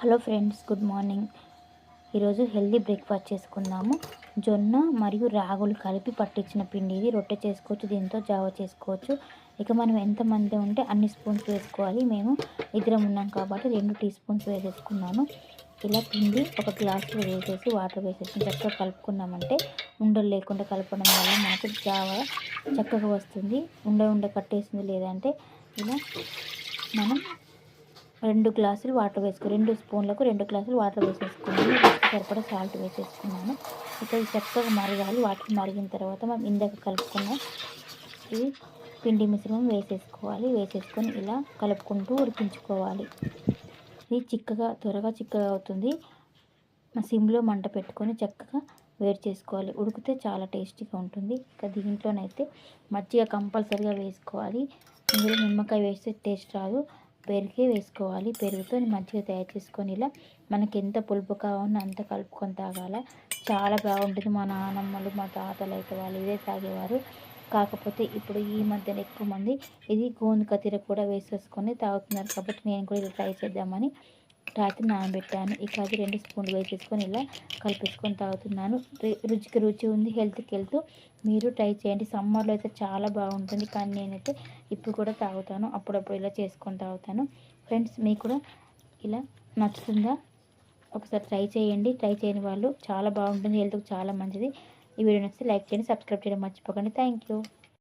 Hello friends good morning. ఈరోజు healthy breakfast చేసుకుందాము. జొన్న మరియు రాగులు కలిపి పట్టించిన పిండి ఇది. రొట్టె చేసుకోవచ్చు దీంతో జావ చేసుకోవచ్చు. ఇక మనం ఎంతమంది ఉంటే అన్ని స్పూన్స్ వేసుకోవాలి. మేము ఇద్దరం ఉన్నాం కాబట్టి రెండు టీ స్పూన్స్ వేసేసుకున్నాను ఇలా పిండి ఒక గ్లాసులో వేసేసి వాటర్ వేసేసి చక్కగా కలుపుకున్నామంటే ఉండలు లేకుండా కలపడం వల్ల మనకు జావ చక్కగా వస్తుంది. ఉండ ఉండ కట్టేసింది లేదంటే ఇలా మనం రెండు గ్లాసులు వాటర్ వేసుకో రెండు స్పూన్లకు రెండు గ్లాసులు వాటర్ వేసేసుకున్నాను. సరిపడా సాల్ట్ వేసేసుకున్నాను. ఇక చక్కగా మరగాలి. వాటర్ మరిగిన తర్వాత మనం ఇందాక కలుపుకున్న ఇది పిండి మిశ్రమం వేసేసుకోవాలి. వేసేసుకొని ఇలా కలుపుకుంటూ ఉడికించుకోవాలి. ఇది చిక్కగా త్వరగా చిక్కగా అవుతుంది. సిమ్లో మంట పెట్టుకొని చక్కగా వేడి చేసుకోవాలి. ఉడికితే చాలా టేస్టీగా ఉంటుంది. ఇక దీంట్లోనైతే మజ్జిగ కంపల్సరిగా వేసుకోవాలి. ఇందులో నిమ్మకాయ వేస్తే టేస్ట్ రాదు. పెరిగే వేసుకోవాలి. పెరుగుతో మంచిగా తయారు చేసుకొని ఇలా మనకి ఎంత పులుపు కావాలో అంత కలుపుకొని తాగాల. చాలా బాగుంటుంది. మా నాన్నమ్మలు మా తాతలు అయితే వాళ్ళు ఇదే తాగేవారు. కాకపోతే ఇప్పుడు ఈ మధ్యన ఎక్కువ మంది ఇది గోందు కత్తిర కూడా వేసేసుకొని తాగుతున్నారు. కాబట్టి నేను కూడా ఇలా ట్రై చేద్దామని రాత్రి నానబెట్టాను. ఇక అది రెండు స్పూన్లు వేసేసుకొని ఇలా కలిపేసుకొని తాగుతున్నాను. రుచికి రుచి ఉంది హెల్త్కి హెల్త్. మీరు ట్రై చేయండి. సమ్మర్లో అయితే చాలా బాగుంటుంది. కానీ నేనైతే ఇప్పుడు కూడా తాగుతాను. అప్పుడప్పుడు ఇలా చేసుకొని తాగుతాను. ఫ్రెండ్స్ మీకు కూడా ఇలా నచ్చుతుందా? ఒకసారి ట్రై చేయండి. ట్రై చేయని వాళ్ళు చాలా బాగుంటుంది. హెల్త్కి చాలా మంచిది. ఈ వీడియో నచ్చితే లైక్ చేయండి సబ్స్క్రైబ్ చేయడం మర్చిపోకండి. Thank you.